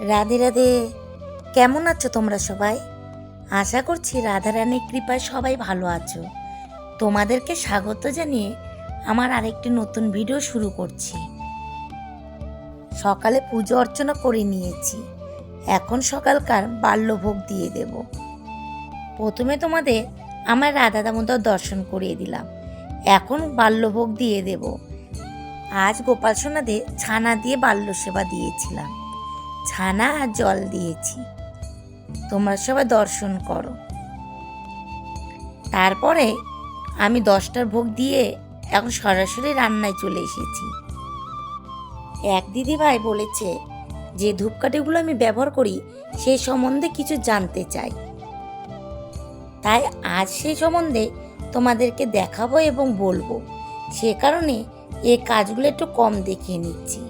রাধে রাধে। কেমন আছো তোমরা সবাই? আশা করছি রাধারানীর কৃপায় সবাই ভালো আছো। তোমাদেরকে স্বাগত জানিয়ে আমার আরেকটি নতুন ভিডিও শুরু করছি। সকালে পুজো অর্চনা করে নিয়েছি। এখন সকালকার বাল্যভোগ দিয়ে দেব। প্রথমে তোমাদের আমার রাধা দামোদর দর্শন করিয়ে দিলাম। এখন বাল্যভোগ দিয়ে দেব। আজ গোপাল সোনাদের ছানা দিয়ে বাল্য সেবা দিয়েছিলাম। ছানা আর জল দিয়েছি। তোমরা সবাই দর্শন করো। তারপরে আমি দশটার ভোগ দিয়ে এখন সরাসরি রান্নায় চলে এসেছি। এক দিদিভাই বলেছে যে ধূপকাঠিগুলো আমি ব্যবহার করি সেই সম্বন্ধে কিছু জানতে চাই। তাই আজ সেই সম্বন্ধে তোমাদেরকে দেখাবো এবং বলব। সে কারণে এই কাজগুলো একটু কম দেখিয়ে নিচ্ছি।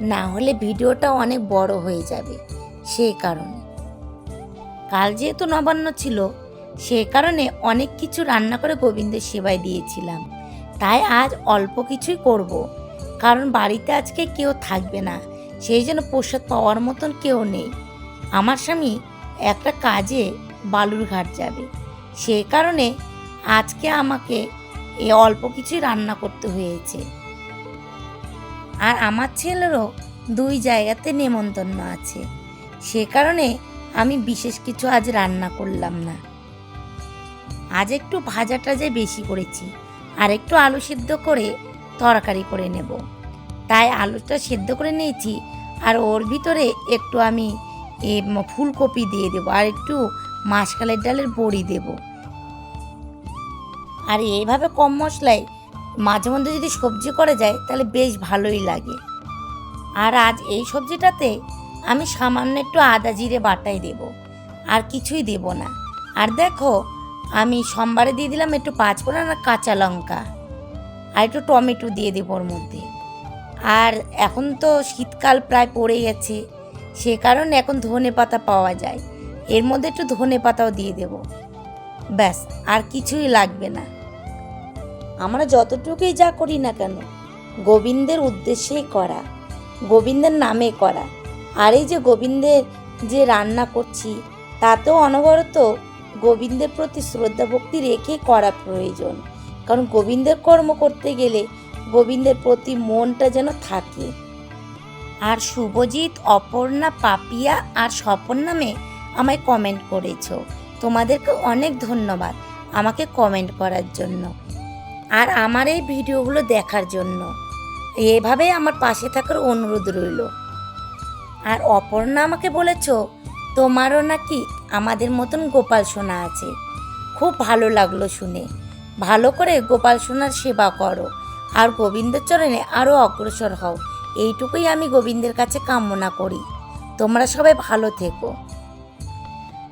না হলে ভিডিওটা অনেক বড় হয়ে যাবে সেই কারণে। কাল যেহেতু নবান্ন ছিল, সে কারণে অনেক কিছু রান্না করে গোবিন্দের সেবায় দিয়েছিলাম। তাই আজ অল্প কিছুই করব, কারণ বাড়িতে আজকে কেউ থাকবে না, সেই জন্য প্রসাদ পাওয়ার মতন কেউ নেই। আমার স্বামী একটা কাজে বালুরঘাট যাবে সেই কারণে আজকে আমাকে এই অল্প কিছুই রান্না করতে হয়েছে। আর আমার ছেলেরও দুই জায়গাতে নেমন্তন্ন আছে। সে কারণে আমি বিশেষ কিছু আজ রান্না করলাম না। আজ একটু ভাজা টাজা বেশি করেছি আর একটু আলু সিদ্ধ করে তরকারি করে নেব। তাই আলুটা সেদ্ধ করে নিয়েছি আর ওর ভিতরে একটু আমি ফুলকপি দিয়ে দেবো আর একটু মাসকালের ডালের বড়ি দেব। আর এইভাবে কম মশলায় মাঝে মধ্যে যদি সবজি করা যায়, তাহলে বেশ ভালোই লাগে। আর আজ এই সবজিটাতে আমি সামান্য একটু আদা জিরে বাটাই দেব, আর কিছুই দেব না। আর দেখো, আমি সোমবারে দিয়ে দিলাম একটু পাঁচফোড়ন আর কাঁচা লঙ্কা, আর একটু টমেটো দিয়ে দেবো ওর মধ্যে। আর এখন তো শীতকাল প্রায় পড়ে গেছে, সে কারণে এখন ধনে পাতা পাওয়া যায়। এর মধ্যে একটু ধনে পাতাও দিয়ে দেব। ব্যাস, আর কিছুই লাগবে না। আমরা যতটুকুই যা করি না কেন, গোবিন্দের উদ্দেশ্যেই করা, গোবিন্দের নামে করা। আর এই যে গোবিন্দের যে রান্না করছি, তাতেও অনবরত গোবিন্দের প্রতি শ্রদ্ধা ভক্তি রেখে করা প্রয়োজন। কারণ গোবিন্দের কর্ম করতে গেলে গোবিন্দের প্রতি মনটা যেন থাকে। আর শুভজিৎ, অপর্ণা, পাপিয়া আর স্বপন নামে আমায় কমেন্ট করেছ। তোমাদেরকে অনেক ধন্যবাদ আমাকে কমেন্ট করার জন্য। আর আমার এই ভিডিওগুলো দেখার জন্য। এভাবেই আমার পাশে থাকার অনুরোধ রইল। আর অপর্ণা আমাকে বলেছ, তোমারও নাকি আমাদের মতন গোপাল সোনা আছে। খুব ভালো লাগল শুনে। ভালো করে গোপাল সোনার সেবা করো। আর গোবিন্দের চরণে আরও অগ্রসর হও। এইটুকুই আমি গোবিন্দের কাছে কামনা করি। তোমরা সবাই ভালো থেকো।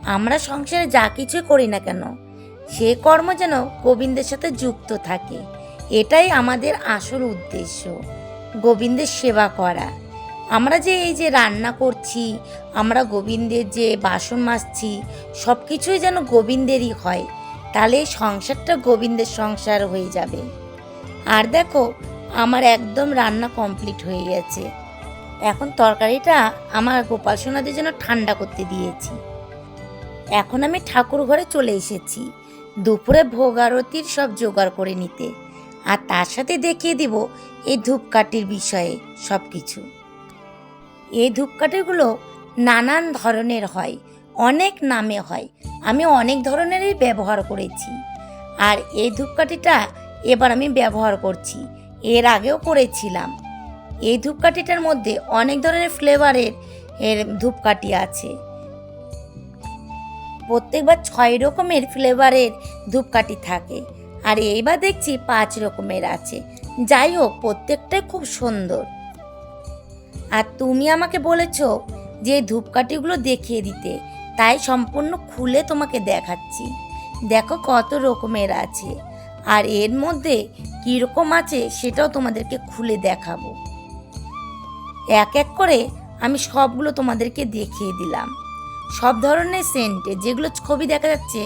আমরা সংসারে যা কিছুই করি না কেন সে কর্ম যেন গোবিন্দের সাথে যুক্ত থাকে। এটাই আমাদের আসল উদ্দেশ্য, গোবিন্দের সেবা করা। আমরা যে এই যে রান্না করছি, আমরা গোবিন্দের যে বাসন মাজছি সব কিছুই যেন গোবিন্দেরই হয়, তাহলে এই সংসারটা গোবিন্দের সংসার হয়ে যাবে। আর দেখো, আমার একদম রান্না কমপ্লিট হয়ে গেছে। এখন তরকারিটা আমার গোপাল সোনাদের জন্য ঠান্ডা করতে দিয়েছি। এখন আমি ঠাকুর ঘরে চলে এসেছি। দুপুরে ভোগ আরতির সব জোগাড় করে নিতে, আর তার সাথে দেখিয়ে দিব এই ধূপকাঠির বিষয়ে সব কিছু এই ধূপকাঠিগুলো নানান ধরনের হয়, অনেক নামে হয়, আমি অনেক ধরনেরই ব্যবহার করেছি। আর এই ধূপকাঠিটা এবার আমি ব্যবহার করছি, এর আগেও করেছিলাম। এই ধূপকাঠিটার মধ্যে অনেক ধরনের ফ্লেভারের এর ধূপকাঠি আছে। প্রত্যেকবার ছয় রকমের ফ্লেভারের ধূপকাঠি থাকে। আর এইবার দেখছি পাঁচ রকমের আছে। যাই হোক, প্রত্যেকটাই খুব সুন্দর। আর তুমি আমাকে বলেছ যে ধূপকাঠিগুলো দেখিয়ে দিতে। তাই সম্পূর্ণ খুলে তোমাকে দেখাচ্ছি। দেখো কত রকমের আছে। আর এর মধ্যে কীরকম আছে সেটাও তোমাদেরকে খুলে দেখাবো। এক এক করে আমি সবগুলো তোমাদেরকে দেখিয়ে দিলাম। সব ধরনের সেন্টে, যেগুলো ছবি দেখা যাচ্ছে,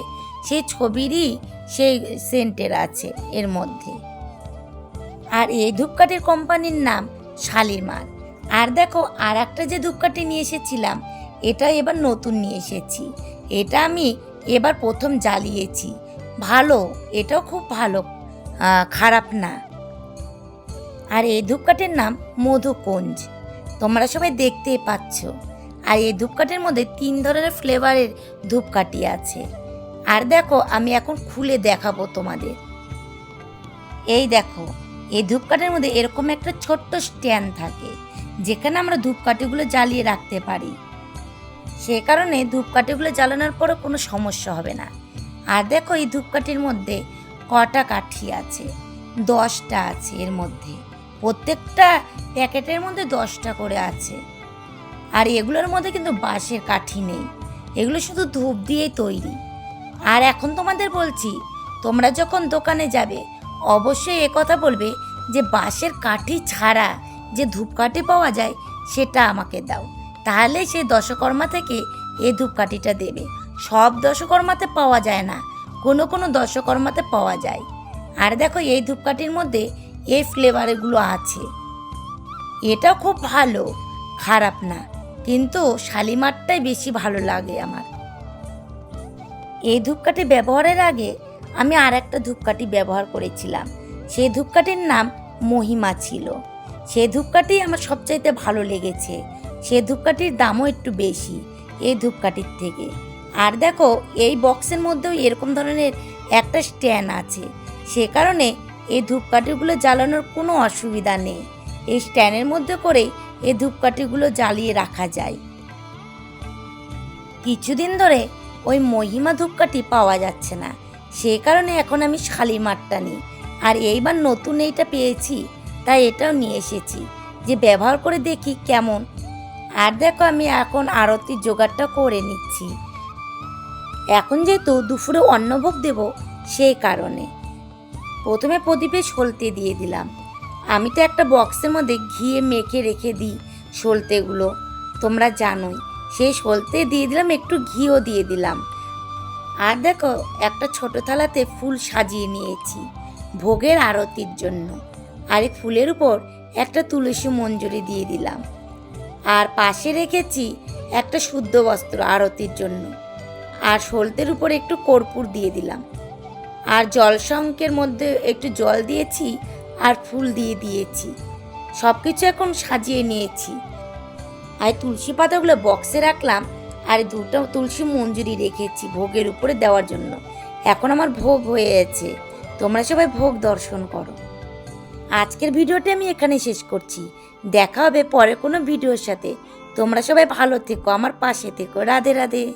সেই ছবিরই সেই সেন্টের আছে এর মধ্যে। আর এই ধূপকাঠির কোম্পানির নাম শালিমার। আর দেখো আর একটা যে ধূপকাঠি নিয়ে এসেছিলাম, এটা এবার নতুন নিয়ে এসেছি। এটা আমি এবার প্রথম জ্বালিয়েছি। ভালো, এটাও খুব ভালো খারাপ না। আর এই ধূপকাঠির নাম মধুকুঞ্জ। তোমরা সবাই দেখতেই পাচ্ছ। আর এই ধূপকাঠির মধ্যে তিন ধরনের ফ্লেভারের ধূপকাঠি আছে। আর দেখো, আমি এখন খুলে দেখাবো তোমাদের। এই দেখো, এই ধূপকাঠির মধ্যে এরকম একটা ছোট্ট স্ট্যান্ড থাকে, যেখানে আমরা ধূপকাঠিগুলো জ্বালিয়ে রাখতে পারি। সে কারণে ধূপকাঠিগুলো জ্বালানোর পরও কোনো সমস্যা হবে না। আর দেখো, এই ধূপকাঠির মধ্যে কটা কাঠি আছে, দশটা আছে এর মধ্যে। প্রত্যেকটা প্যাকেটের মধ্যে দশটা করে আছে। আর এগুলোর মধ্যে কিন্তু বাঁশের কাঠি নেই। এগুলো শুধু ধূপ দিয়েই তৈরি। আর এখন তোমাদের বলছি, তোমরা যখন দোকানে যাবে, অবশ্যই এ কথা বলবে যে বাঁশের কাঠি ছাড়া যে ধূপকাঠি পাওয়া যায়, সেটা আমাকে দাও। তাহলে সেই দশকর্মা থেকে এই ধূপকাঠিটা দেবে। সব দশকর্মাতে পাওয়া যায় না, কোনো কোনো দশকর্মাতে পাওয়া যায়। আর দেখো, এই ধূপকাঠির মধ্যে এই ফ্লেভারগুলো আছে। এটা খুব ভালো, খারাপ না। কিন্তু শালিমারটাই বেশি ভালো লাগে আমার। এই ধূপকাঠি ব্যবহারের আগে আমি আর একটা ধূপকাঠি ব্যবহার করেছিলাম। সেই ধূপকাঠির নাম মহিমা ছিল। সে ধূপকাঠি আমার সবচাইতে ভালো লেগেছে। সে ধূপকাঠির দামও একটু বেশি এই ধূপকাঠির থেকে। আর দেখো, এই বক্সের মধ্যেও এরকম ধরনের একটা স্ট্যান্ড আছে। সে কারণে এই ধূপকাঠিগুলো জ্বালানোর কোনো অসুবিধা নেই। এই স্ট্যান্ডের মধ্যে করেই এই ধূপকাঠিগুলো জ্বালিয়ে রাখা যায়। কিছুদিন ধরে ওই মহিমা ধূপকাঠি পাওয়া যাচ্ছে না। সেই কারণে এখন আমি শালিমারটা নিই। আর এইবার নতুন এইটা পেয়েছি, তাই এটাও নিয়ে এসেছি। যে ব্যবহার করে দেখি কেমন। আর দেখো আমি এখন আরতির জোগাড়টা করে নিচ্ছি। এখন যেহেতু দুপুরে অন্নভোগ দেব সেই কারণে। প্রথমে প্রদীপে সলতে দিয়ে দিলাম। আমি তো একটা বক্সের মধ্যে ঘিয়ে মেখে রেখে দিই সলতেগুলো। তোমরা জানোই, সেই সলতে দিয়ে দিলাম, একটু ঘিও দিয়ে দিলাম। আর দেখো, একটা ছোট থালাতে ফুল সাজিয়ে নিয়েছি, ভোগের আরতির জন্য। আর এই ফুলের উপর একটা তুলসী মঞ্জুরি দিয়ে দিলাম। আর পাশে রেখেছি একটা শুদ্ধ বস্ত্র আরতির জন্য। আর সলতের উপর একটু কর্পূর দিয়ে দিলাম। আর জলসংকের মধ্যে একটু জল দিয়েছি আর ফুল দিয়ে দিয়েছি। সব কিছু এখন সাজিয়ে নিয়েছি। আর তুলসী পাতাগুলো বক্সে রাখলাম আর দুটো তুলসী মঞ্জুরি রেখেছি ভোগের উপরে দেওয়ার জন্য। এখন আমার ভোগ হয়ে গেছে। তোমরা সবাই ভোগ দর্শন করো। আজকের ভিডিওটি আমি এখানে শেষ করছি। দেখা হবে পরে কোনো ভিডিওর সাথে। তোমরা সবাই ভালো থেকো, আমার পাশে থেকো। রাধে রাধে।